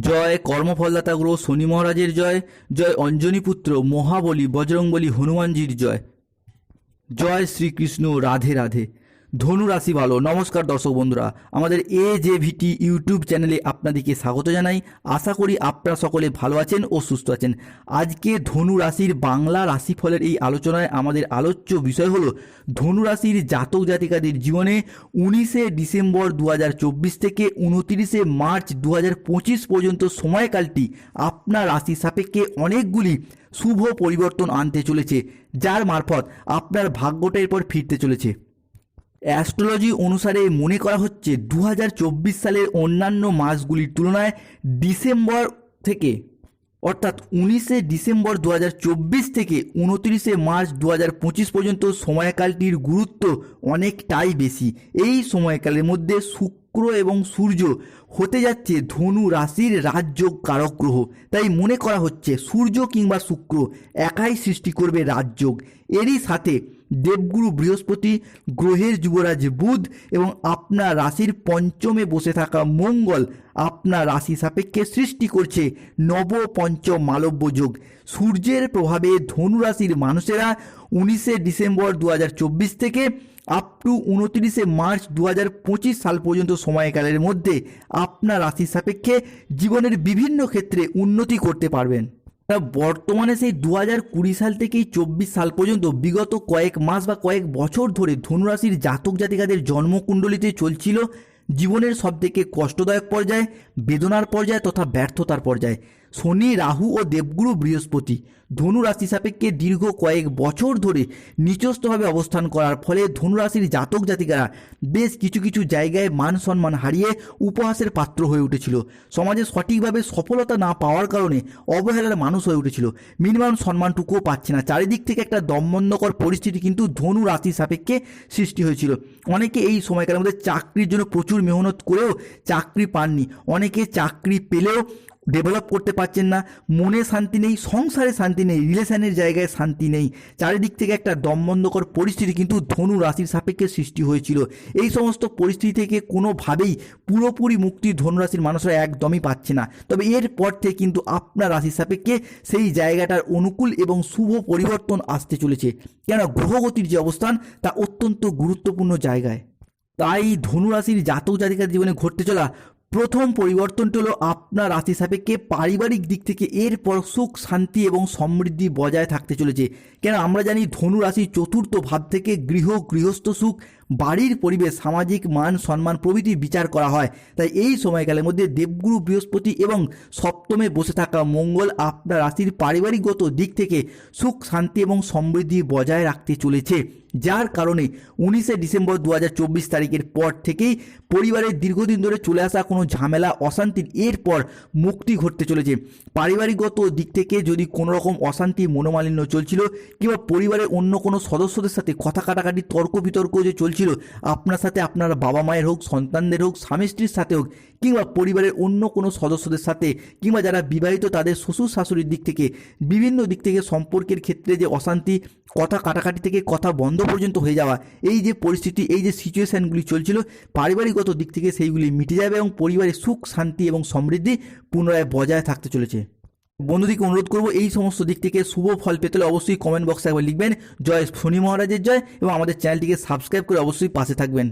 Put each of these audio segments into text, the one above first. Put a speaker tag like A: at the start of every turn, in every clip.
A: জয় কর্মফলদাতা গ্রহ শনি মহারাজের জয় জয় অঞ্জনী পুত্র মহাবলী বজরংবলী হনুমানজির জয়। জয় শ্রীকৃষ্ণ, রাধে রাধে। ধনু রাশি ভালো। নমস্কার দর্শক বন্ধুরা, আমাদের এ জে ভিটি ইউটিউব চ্যানেলে আপনাদেরকে স্বাগত জানাই। আশা করি আপনারা সকলে ভালো আছেন ও সুস্থ আছেন। আজকে ধনু রাশির বাংলা রাশিফলের এই আলোচনায় আমাদের আলোচ্য বিষয় হলো ধনু রাশির জাতক জাতিকাদের জীবনে উনিশে ডিসেম্বর দু হাজার চব্বিশ থেকে উনতিরিশে মার্চ দু হাজার পঁচিশ পর্যন্ত সময়কালটি আপনার রাশি সাপেক্ষে অনেকগুলি শুভ পরিবর্তন আনতে চলেছে, যার মারফত আপনার ভাগ্যটা এরপর ফিরতে চলেছে। অ্যাস্ট্রোলজি অনুসারে মনে করা হচ্ছে দু হাজার চব্বিশ সালের অন্যান্য মাসগুলির তুলনায় ডিসেম্বর থেকে, অর্থাৎ উনিশে ডিসেম্বর দু হাজার চব্বিশ থেকে উনত্রিশে মার্চ দু হাজার পঁচিশ পর্যন্ত সময়কালটির গুরুত্ব অনেকটাই বেশি। এই সময়কালের মধ্যে শুক্র এবং সূর্য হতে যাচ্ছে ধনু রাশির রাজযোগ কারক গ্রহ। তাই মনে করা হচ্ছে সূর্য কিংবা শুক্র একাই সৃষ্টি করবে রাজযোগ। এরই সাথে দেবগুরু বৃহস্পতি, গ্রহের যুবরাজ বুধ এবং আপনার রাশির পঞ্চমে বসে থাকা মঙ্গল আপনার রাশি সাপেক্ষে সৃষ্টি করছে নব পঞ্চম মালব্য যোগ। সূর্যের প্রভাবে ধনু রাশির মানুষেরা উনিশে ডিসেম্বর দু হাজার চব্বিশ থেকে আপ টু উনত্রিশে মার্চ দু হাজার পঁচিশ সাল পর্যন্ত সময়কালের মধ্যে আপনার রাশি সাপেক্ষে জীবনের বিভিন্ন ক্ষেত্রে উন্নতি করতে পারবেন। তা বর্তমানে সেই দু হাজার কুড়ি সাল থেকে চব্বিশ সাল পর্যন্ত বিগত কয়েক মাস বা কয়েক বছর ধরে ধনুরাশির জাতক জাতিকাদের জন্মকুণ্ডলিতে চলছিল জীবনের সবথেকে কষ্টদায়ক পর্যায়ে, বেদনার পর্যায়ে তথা ব্যর্থতার পর্যায়ে। শনি, রাহু ও দেবগুরু বৃহস্পতি। ধনু রাশি সাপেক্ষে দীর্ঘ কয়েক বছর ধরে নিচস্থভাবে অবস্থান করার ফলে ধনুরাশির জাতক জাতিকারা বেশ কিছু কিছু জায়গায় মান সম্মান হারিয়ে উপহাসের পাত্র হয়ে উঠেছিল। সমাজে সঠিকভাবে সফলতা না পাওয়ার কারণে অবহেলার মানুষ হয়ে উঠেছিল। মিনিমাম সম্মানটুকুও পাচ্ছে না। চারিদিক থেকে একটা দমবন্ধকর পরিস্থিতি কিন্তু ধনু রাশি সাপেক্ষে সৃষ্টি হয়েছিল। অনেকে এই সময়কালের মধ্যে চাকরির জন্য প্রচুর মেহনত করেও চাকরি পাননি। অনেকে চাকরি পেলেও ডেভেলপ করতে পারছেন না। মনে শান্তি নেই, সংসারে শান্তি নেই, রিলেশনের জায়গায় শান্তি নেই। চারিদিক থেকে একটা দমবন্ধকর পরিস্থিতি কিন্তু ধনু রাশির সাপেক্ষে সৃষ্টি হয়েছিল। এই সমস্ত পরিস্থিতি থেকে কোনোভাবেই পুরোপুরি মুক্তি ধনু রাশির মানুষরা একদমই পাচ্ছে না। তবে এর পর থেকে কিন্তু আপনার রাশির সাপেক্ষে সেই জায়গাটার অনুকূল এবং শুভ পরিবর্তন আসতে চলেছে। কেন গ্রহগতির যে অবস্থান, তা অত্যন্ত গুরুত্বপূর্ণ জায়গায়। তাই ধনুরাশির জাতক জাতিকার জীবনে ঘটতে চলা প্রথম পরিবর্তনটি হলো আপনার রাশি সাপেক্ষে পারিবারিক দিক থেকে এরপর সুখ, শান্তি এবং সমৃদ্ধি বজায় থাকতে চলেছে। কেন? আমরা জানি ধনু রাশি চতুর্থ ভাব থেকে গৃহ, গৃহস্থ সুখ বাড়ির পরিবেশ, সামাজিক মান, সম্মান প্রভৃতি বিচার করা হয়। তাই এই সময়কালের মধ্যে দেবগুরু বৃহস্পতি এবং সপ্তমে বসে থাকা মঙ্গল আপনার রাশির পারিবারিকগত দিক থেকে সুখ, শান্তি এবং সমৃদ্ধি বজায় রাখতে চলেছে। যার কারণে উনিশে ডিসেম্বর দু হাজার চব্বিশ তারিখের পর থেকেই পরিবারের দীর্ঘদিন ধরে চলে আসা কোনো ঝামেলা অশান্তির এরপর মুক্তি ঘটতে চলেছে। পারিবারিকগত দিক থেকে যদি কোনো রকম অশান্তি, মনোমালিন্য চলছিল কিংবা পরিবারের অন্য কোনো সদস্যদের সাথে কথা কাটাকাটি, তর্ক বিতর্ক যে চলছিল আপনার সাথে আপনার বাবা মায়ের হোক, সন্তানদের হোক, স্বামী স্ত্রীর সাথে হোক, কিংবা পরিবারের অন্য কোনো সদস্যদের সাথে, কিংবা যারা বিবাহিত তাদের শ্বশুর শাশুড়ির দিক থেকে, বিভিন্ন দিক থেকে সম্পর্কের ক্ষেত্রে যে অশান্তি, কথা কাটাকাটি থেকে কথা বন্ধ পর্যন্ত হয়ে যাওয়া, এই যে পরিস্থিতি, এই যে সিচুয়েশানগুলি চলছিল, পারিবারিকগত দিক থেকে সেইগুলি মিটে যাবে এবং পরিবারের সুখ, শান্তি এবং সমৃদ্ধি পুনরায় বজায় থাকতে চলেছে। বন্ধুদিকে অনুরোধ করব, এই সমস্ত দিক থেকে শুভ ফল পেতে হলে অবশ্যই কমেন্ট বক্সে একবার লিখবেন। জয় শনি মহারাজের জয় এবং আমাদের চ্যানেলটিকে সাবস্ক্রাইব করে অবশ্যই পাশে থাকবেন।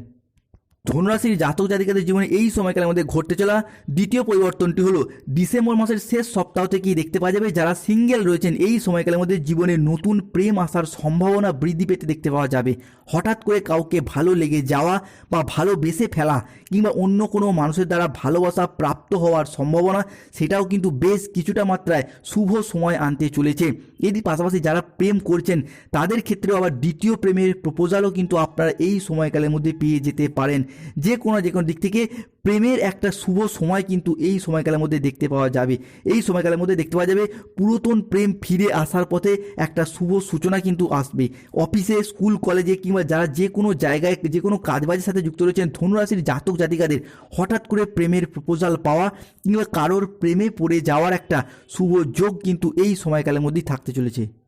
A: ধনুরাশির জাতক জাতিকাদের জীবনে এই সময়কালের মধ্যে ঘটতে চলা দ্বিতীয় পরিবর্তনটি হলো ডিসেম্বর মাসের শেষ সপ্তাহ থেকেই দেখতে পাওয়া যাবে যারা সিঙ্গেল রয়েছেন, এই সময়কালের মধ্যে জীবনে নতুন প্রেম আসার সম্ভাবনা বৃদ্ধি পেতে দেখতে পাওয়া যাবে। হঠাৎ করে কাউকে ভালো লেগে যাওয়া বা ভালোবেসে ফেলা কিংবা অন্য কোনো মানুষের দ্বারা ভালোবাসা প্রাপ্ত হওয়ার সম্ভাবনা, সেটাও কিন্তু বেশ কিছুটা মাত্রায় শুভ সময় আনতে চলেছে। এর পাশাপাশি যারা প্রেম করছেন, তাদের ক্ষেত্রেও আবার দ্বিতীয় প্রেমের প্রপোজালও কিন্তু আপনারা এই সময়কালের মধ্যে পেয়ে যেতে পারেন। যে কোনো যে কোনো দিক থেকে প্রেমের একটা শুভ সময় কিন্তু এই সময়কালের মধ্যে দেখতে পাওয়া যাবে। এই সময়কালের মধ্যে দেখতে পাওয়া যাবে পুরাতন প্রেম ফিরে আসার পথে একটা শুভ সূচনা কিন্তু আসবে। অফিসে, স্কুল, কলেজে কিংবা যারা যে কোনো জায়গায় যে কোনো কাজবাজের সাথে যুক্ত রয়েছেন, ধনুরাশির জাতক জাতিকাদের হঠাৎ করে প্রেমের প্রপোজাল পাওয়া কিংবা কারোর প্রেমে পড়ে যাওয়ার একটা শুভ যোগ কিন্তু এই সময়কালের মধ্যেই থাকতে চলেছে।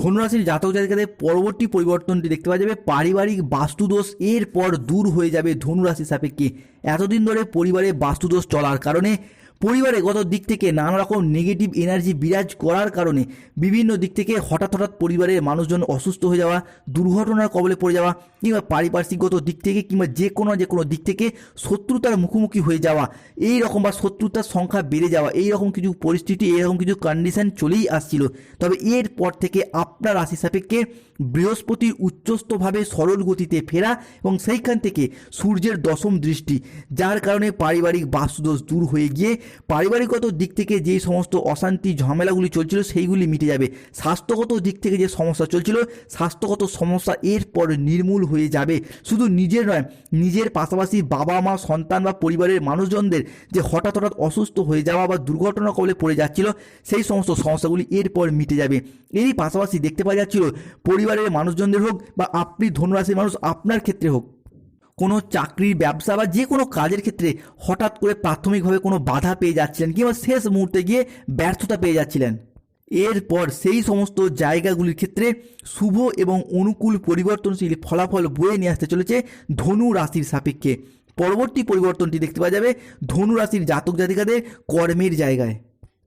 A: ধনুরাশির জাতক জাতিকাদের পরবর্তী পরিবর্তনটি দেখতে পাওয়া যাবে। পারিবারিক বাস্তুদোষ এরপর দূর হয়ে যাবে ধনুরাশি সাপেক্ষে। এতদিন ধরে পরিবারে বাস্তুদোষ চলার কারণে পরিবারে গত দিক থেকে নানা রকম নেগেটিভ এনার্জি বিরাজ করার কারণে বিভিন্ন দিক থেকে হঠাৎ হঠাৎ পরিবারের মানুষজন অসুস্থ হয়ে যাওয়া, দুর্ঘটনার কবলে পড়ে যাওয়া কিংবা পারিপার্শ্বিকগত দিক থেকে কিংবা যে কোনো যে কোনো দিক থেকে শত্রুতার মুখোমুখি হয়ে যাওয়া, এই রকম বা শত্রুতার সংখ্যা বেড়ে যাওয়া, এই রকম কিছু পরিস্থিতি এরকম কিছু কন্ডিশন চলেই আসছিল। তবে এরপর থেকে আপনার রাশি সাপেক্ষে বৃহস্পতির উচ্চস্থভাবে সরল গতিতে ফেরা এবং সেইখান থেকে সূর্যের দশম দৃষ্টি, যার কারণে পারিবারিক বাস্তুদোষ দূর হয়ে গিয়ে পারিবারিকগত দিক থেকে যে সমস্ত অশান্তি, ঝামেলাগুলি চলছিল, সেইগুলি মিটে যাবে। স্বাস্থ্যগত দিক থেকে যে সমস্যা চলছিল, স্বাস্থ্যগত সমস্যা এরপর নির্মূল হয়ে যাবে। শুধু নিজের নয়, নিজের পাশাপাশি বাবা মা, সন্তান বা পরিবারের মানুষজনদের যে হঠাৎ হঠাৎ অসুস্থ হয়ে যাওয়া বা দুর্ঘটনা কবলে পড়ে যাচ্ছিল, সেই সমস্ত সমস্যাগুলি এরপর মিটে যাবে। এরই পাশাপাশি দেখতে পাওয়া যাচ্ছিল, পরিবারের মানুষজনদের হোক বা আপনি ধনুরাশির মানুষ, আপনার ক্ষেত্রে হোক কোনো চাকরির ব্যবসা বা যে কোনো কাজের ক্ষেত্রে হঠাৎ করে প্রাথমিকভাবে কোনো বাধা পেয়ে যাচ্ছিলেন কিংবা শেষ মুহূর্তে গিয়ে ব্যর্থতা পেয়ে যাচ্ছিলেন। এরপর সেই সমস্ত জায়গাগুলির ক্ষেত্রে শুভ এবং অনুকূল পরিবর্তনশীল ফলাফল বয়ে নিয়ে আসতে চলেছে ধনু রাশির সাপেক্ষে। পরবর্তী পরিবর্তনটি দেখতে পাওয়া যাবে ধনু রাশির জাতক জাতিকাদের কর্মের জায়গায়।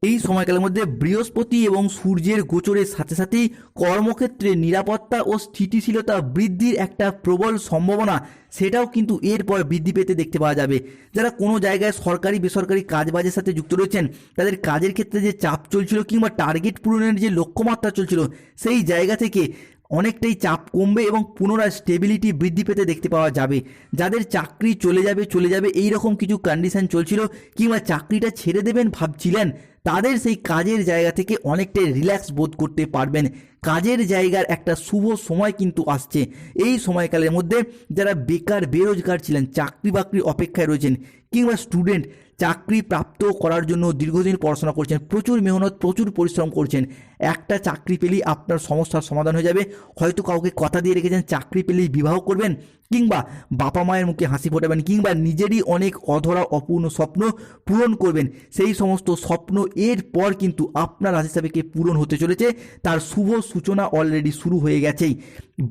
A: এই সময়কালের মধ্যে বৃহস্পতি এবং সূর্যের গোচরের সাথে সাথেই কর্মক্ষেত্রে নিরাপত্তা ও স্থিতিশীলতা বৃদ্ধির একটা প্রবল সম্ভাবনা, সেটাও কিন্তু এরপর বৃদ্ধি পেতে দেখতে পাওয়া যাবে। যারা কোনো জায়গায় সরকারি, বেসরকারি কাজবাজের সাথে যুক্ত রয়েছেন, তাদের কাজের ক্ষেত্রে যে চাপ চলছিল কিংবা টার্গেট পূরণের যে লক্ষ্যমাত্রা চলছিল, সেই জায়গা থেকে অনেকটাই চাপ কমবে এবং পুনরায় স্টেবিলিটি বৃদ্ধি পেতে দেখতে পাওয়া যাবে। যাদের চাকরি চলে যাবে চলে যাবে এই রকম কিছু কন্ডিশন চলছিল কিংবা চাকরিটা ছেড়ে দেবেন ভাবছিলেন তাদের সেই কাজের জায়গা থেকে অনেকটাই রিল্যাক্স বোধ করতে পারবেন। কাজের জায়গার একটা শুভ সময় কিন্তু আসছে। এই সময়কালের মধ্যে যারা বেকার, বেরোজগার ছিলেন, চাকরি বাকরি অপেক্ষায় রয়েছেন কিংবা স্টুডেন্ট চাকরি প্রাপ্ত করার জন্য দীর্ঘদিন পড়াশোনা করছেন, প্রচুর মেহনত, প্রচুর পরিশ্রম করছেন, একটা চাকরি পেলেই আপনার সমস্যার সমাধান হয়ে যাবে। হয়তো কাউকে কথা দিয়ে রেখেছেন, চাকরি পেলেই বিবাহ করবেন কিংবা বাবা মায়ের মুখে হাসি ফোটাবেন কিংবা নিজেরই অনেক অধরা, অপূর্ণ স্বপ্ন পূরণ করবেন, সেই সমস্ত স্বপ্ন এর পর কিন্তু আপনার রাশি সাপেক্ষে পূরণ হতে চলেছে। তার শুভ সূচনা অলরেডি শুরু হয়ে গেছেই।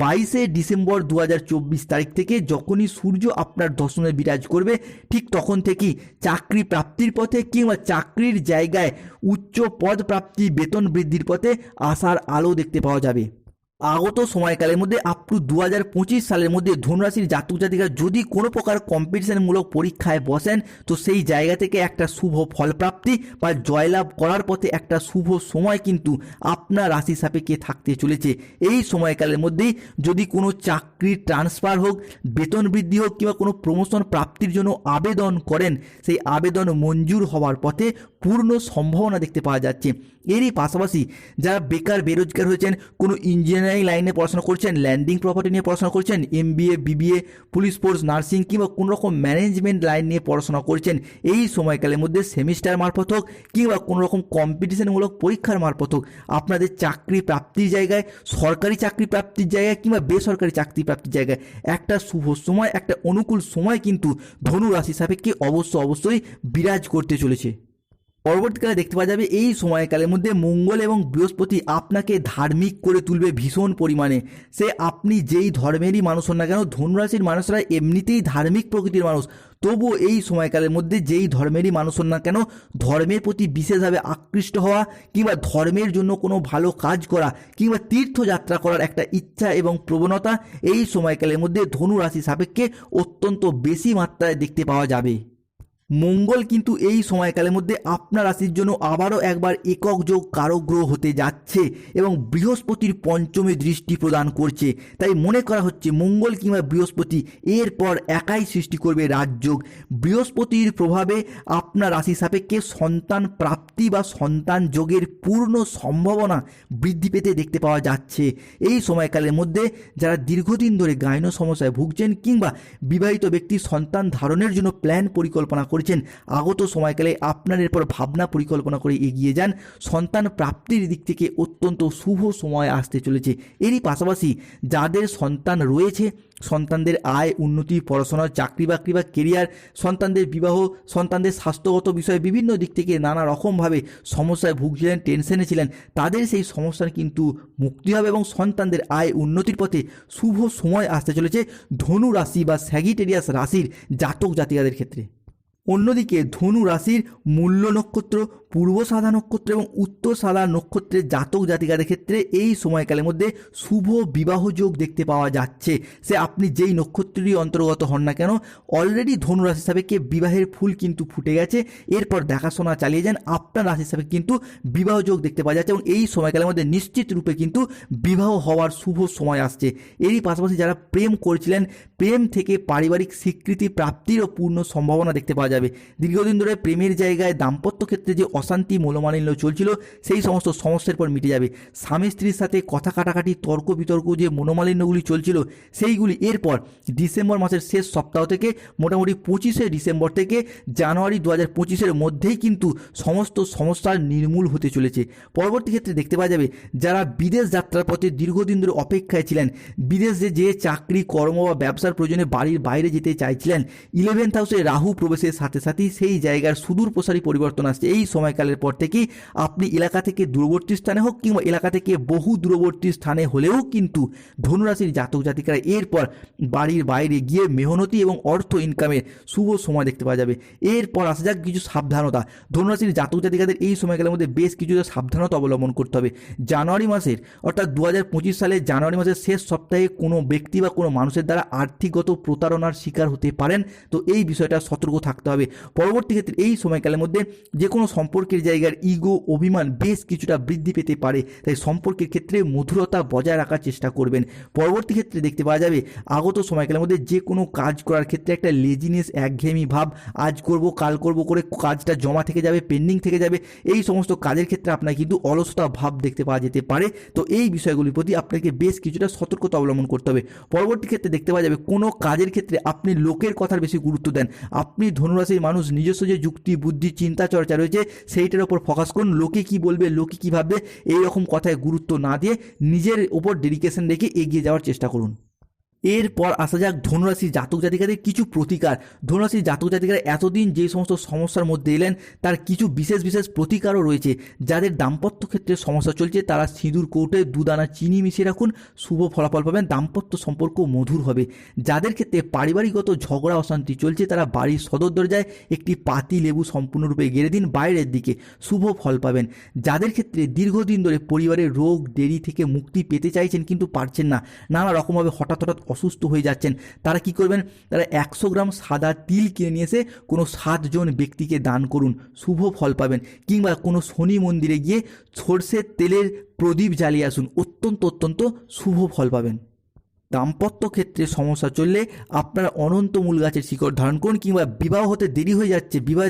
A: বাইশে ডিসেম্বর দু হাজার চব্বিশ তারিখ থেকে যখনই সূর্য আপনার দশমে বিরাজ করবে, ঠিক তখন থেকেই চাকরি প্রাপ্তির পথে কিংবা চাকরির জায়গায় উচ্চ পদ প্রাপ্তি, বেতন বৃদ্ধির পথে আসার আলো দেখতে পাওয়া যাবে। আগত সময়কালের মধ্যে আপ টু দু হাজার পঁচিশ সালের মধ্যে ধনুরাশির জাতক জাতিকা যদি কোনো প্রকার কম্পিটিশনমূলক পরীক্ষায় বসেন, তো সেই জায়গা থেকে একটা শুভ ফলপ্রাপ্তি বা জয়লাভ করার পথে একটা শুভ সময় কিন্তু আপনার রাশি সাপেক্ষে থাকতে চলেছে। এই সময়কালের মধ্যেই যদি কোনো চাকরির ট্রান্সফার হোক, বেতন বৃদ্ধি হোক কিংবা কোনো প্রমোশন প্রাপ্তির জন্য আবেদন করেন, সেই আবেদন মঞ্জুর হওয়ার পথে পূর্ণ সম্ভাবনা দেখতে পাওয়া যাচ্ছে। এরই পাশাপাশি যারা বেকার, বেরোজগার হয়েছেন, কোনো ইঞ্জিনিয়ারিং লাইনে পড়াশোনা করছেন ল্যান্ডিং প্রপার্টি নিয়ে পড়াশোনা করছেন MBA BBA police force nursing কিংবা কোনো রকম ম্যানেজমেন্ট লাইন নিয়ে পড়াশোনা করছেন, এই সময়কালের মধ্যে সেমিস্টার মারফত হোক কিংবা কোনো রকম কম্পিটিশনমূলক পরীক্ষার মারফত হোক, আপনাদের চাকরি প্রাপ্তির জায়গায়, সরকারি চাকরি প্রাপ্তির জায়গায় কিংবা বেসরকারি চাকরি প্রাপ্তির জায়গায় একটা শুভ সময়, একটা অনুকূল সময় কিন্তু ধনু রাশি সাপেক্ষে অবশ্য অবশ্যই বিরাজ করতে চলেছে। পরবর্তীকালে দেখতে পাওয়া যাবে এই সময়কালের মধ্যে মঙ্গল এবং বৃহস্পতি আপনাকে ধার্মিক করে তুলবে ভীষণ পরিমাণে। সে আপনি যেই ধর্মেরই মানুষ হন না কেন, ধনুরাশির মানুষরা এমনিতেই ধার্মিক প্রকৃতির মানুষ। তবুও এই সময়কালের মধ্যে যেই ধর্মেরই মানুষ হন না কেন, ধর্মের প্রতি বিশেষভাবে আকৃষ্ট হওয়া কিংবা ধর্মের জন্য কোনো ভালো কাজ করা কিংবা তীর্থযাত্রা করার একটা ইচ্ছা এবং প্রবণতা এই সময়কালের মধ্যে ধনু রাশি সাপেক্ষে অত্যন্ত বেশি মাত্রায় দেখতে পাওয়া যাবে। মঙ্গল কিন্তু এই সময়কালের মধ্যে আপনার রাশির জন্য আবারও একবার একক যোগ কারগ্রহ হতে যাচ্ছে এবং বৃহস্পতির পঞ্চমে দৃষ্টি প্রদান করছে। তাই মনে করা হচ্ছে মঙ্গল কিংবা বৃহস্পতি এরপর একাই সৃষ্টি করবে রাজযোগ। বৃহস্পতির প্রভাবে আপনার রাশি সাপেক্ষে সন্তান প্রাপ্তি বা সন্তান যোগের পূর্ণ সম্ভাবনা বৃদ্ধি পেতে দেখতে পাওয়া যাচ্ছে। এই সময়কালের মধ্যে যারা দীর্ঘদিন ধরে গায়ন সমস্যায় ভুগছেন কিংবা বিবাহিত ব্যক্তি সন্তান ধারণের জন্য প্ল্যান পরিকল্পনা করেছেন, আগত সময়কালে আপনার এরপর ভাবনা পরিকল্পনা করে এগিয়ে যান। সন্তান প্রাপ্তির দিক থেকে অত্যন্ত শুভ সময় আসতে চলেছে। এরই পাশাপাশি যাদের সন্তান রয়েছে, সন্তানদের আয়, উন্নতি, পড়াশোনা, চাকরি বাকরি বা কেরিয়ার সন্তানদের বিবাহ, সন্তানদের স্বাস্থ্যগত বিষয়ে বিভিন্ন দিক থেকে নানা রকমভাবে সমস্যায় ভুগছিলেন টেনশনে ছিলেন, তাদের সেই সমস্যার কিন্তু মুক্তি হবে এবং সন্তানদের আয় উন্নতির পথে শুভ সময় আসতে চলেছে। ধনু রাশি বা স্যাগিটেরিয়াস রাশির জাতক জাতিকাদের ক্ষেত্রে। অন্যদিকে ধনু রাশির মূল্য নক্ষত্র পূর্ব সাদা নক্ষত্র এবং উত্তর সাদা নক্ষত্রের জাতক জাতিকাদের ক্ষেত্রে এই সময়কালের মধ্যে শুভ বিবাহ যোগ দেখতে পাওয়া যাচ্ছে। সে আপনি যেই নক্ষত্রেরই অন্তর্গত হন না কেন অলরেডি ধনু রাশি সাপেক্ষে বিবাহের ফুল কিন্তু ফুটে গেছে। এরপর দেখাশোনা চালিয়ে যান, আপনার রাশি সাপেক্ষে কিন্তু বিবাহ যোগ দেখতে পাওয়া যাচ্ছে এবং এই সময়কালের মধ্যে নিশ্চিত রূপে কিন্তু বিবাহ হওয়ার শুভ সময় আসছে। এরই পাশাপাশি যারা প্রেম করেছিলেন, প্রেম থেকে পারিবারিক স্বীকৃতি প্রাপ্তিরও পূর্ণ সম্ভাবনা দেখতে পাওয়া যাবে। দীর্ঘদিন ধরে প্রেমের জায়গায় দাম্পত্য ক্ষেত্রে যে অশান্তি মনোমালিন্য চলছিল, সেই সমস্ত সমস্যার পর মিটে যাবে। স্বামী স্ত্রীর সাথে কথা কাটাকাটি, তর্ক বিতর্ক যে মনোমালিন্যগুলি চলছিল, সেইগুলি এরপর ডিসেম্বর মাসের শেষ সপ্তাহ থেকে, মোটামুটি পঁচিশে ডিসেম্বর থেকে, জানুয়ারি দু হাজার পঁচিশের মধ্যেই কিন্তু সমস্ত সমস্যার নির্মূল হতে চলেছে। পরবর্তী ক্ষেত্রে দেখতে পাওয়া যাবে, যারা বিদেশ যাত্রার পথে দীর্ঘদিন ধরে অপেক্ষায় ছিলেন, বিদেশে যে চাকরি, কর্ম বা ব্যবসার প্রয়োজনে বাড়ির বাইরে যেতে চাইছিলেন ইলেভেন্থ হাউসে রাহু প্রবেশের সাথে সাথেই সেই জায়গার সুদূর প্রসারী পরিবর্তন আসছে। এই সময়কালের পর থেকেই আপনি এলাকা থেকে দূরবর্তী স্থানে হোক কিংবা এলাকা থেকে বহু দূরবর্তী স্থানে হলেও কিন্তু ধনুরাশির জাতক জাতিকারা এরপর বাড়ির বাইরে গিয়ে মেহনতি এবং অর্থ ইনকামের শুভ সময় দেখতে পাওয়া যাবে। এরপর আসা যাক কিছু সাবধানতা। ধনুরাশির জাতক জাতিকাদের এই সময়কালের মধ্যে বেশ কিছুটা সাবধানতা অবলম্বন করতে হবে। জানুয়ারি মাসের অর্থাৎ দু সালের জানুয়ারি মাসের শেষ সপ্তাহে কোনো ব্যক্তি বা কোনো মানুষের দ্বারা আর্থিকগত প্রতারণার শিকার হতে পারেন। তো এই বিষয়টা সতর্ক থাকতে হবে। পরবর্তী ক্ষেত্রে এই সময়কালের মধ্যে যে কোনো সম্পর্কের জায়গার ইগো অভিমান বেশ কিছুটা বৃদ্ধি পেতে পারে। তাই সম্পর্কের ক্ষেত্রে মধুরতা বজায় রাখার চেষ্টা করবেন। পরবর্তী ক্ষেত্রে দেখতে পাওয়া যাবে, আগত সময়কালের মধ্যে যে কোনো কাজ করার ক্ষেত্রে একটা লেজিনেস একঘেয়েমি ভাব, আজ করব, কাল করব করে কাজটা জমা থেকে যাবে পেন্ডিং থেকে যাবে, এই সমস্ত কাজের ক্ষেত্রে আপনার কিন্তু অলসতা ভাব দেখতে পাওয়া যেতে পারে। তো এই বিষয়গুলির প্রতি আপনাকে বেশ কিছুটা সতর্কতা অবলম্বন করতে হবে। পরবর্তী ক্ষেত্রে দেখতে পাওয়া যাবে, কোনো কাজের ক্ষেত্রে আপনি লোকের কথার বেশি গুরুত্ব দেন। আপনি ধনুরাশির মানুষ, নিজস্ব যে যুক্তি, বুদ্ধি, চিন্তা, চর্চা রয়েছে সেইটার ওপর ফোকাস করুন। লোকে কি বলবে, লোকে কী ভাববে, এইরকম কথায় গুরুত্ব না দিয়ে নিজের ওপর ডেডিকেশন রেখে এগিয়ে যাওয়ার চেষ্টা করুন। এরপর আসা যাক ধনুরাশির জাতক জাতিকাদের কিছু প্রতিকার। ধনুরাশির জাতক জাতিকারা এতদিন যে সমস্ত সমস্যার মধ্যে এলেন, তার কিছু বিশেষ বিশেষ প্রতিকারও রয়েছে। যাদের দাম্পত্য ক্ষেত্রে সমস্যা চলছে, তারা সিঁদুর কৌটে দুদানা চিনি মিশিয়ে রাখুন। শুভ ফলাফল পাবেন, দাম্পত্য সম্পর্ক মধুর হবে। যাদের ক্ষেত্রে পারিবারিকগত ঝগড়া, অশান্তি চলছে, তারা বাড়ির সদর দরজায় একটি পাতি লেবু সম্পূর্ণরূপে গেড়ে দিন, বাইরের দিকে শুভ ফল পাবেন। যাদের ক্ষেত্রে দীর্ঘদিন ধরে পরিবারের রোগ, দেরি থেকে মুক্তি পেতে চাইছেন, কিন্তু পারছেন না। নানা রকমভাবে হঠাৎ হঠাৎ অসুস্থ হয়ে যাচ্ছেন। তারা কি করবেন? তারা একশো গ্রাম সাদা তিল কিনে নিয়ে এসে কোনো সাতজন ব্যক্তিকে দান করুন। শুভ ফল পাবেন। কিংবা কোনো শনি মন্দিরে গিয়ে সর্ষের তেলের প্রদীপ জ্বালিয়ে আসুন। অত্যন্ত অত্যন্ত শুভ ফল পাবেন। দাম্পত্য ক্ষেত্রে সমস্যা চললে আপনারা অনন্ত মূল গাছের শিকড় ধারণ করুন কিংবা বিবাহ হতে দেরি হয়ে যাচ্ছে, বিবাহ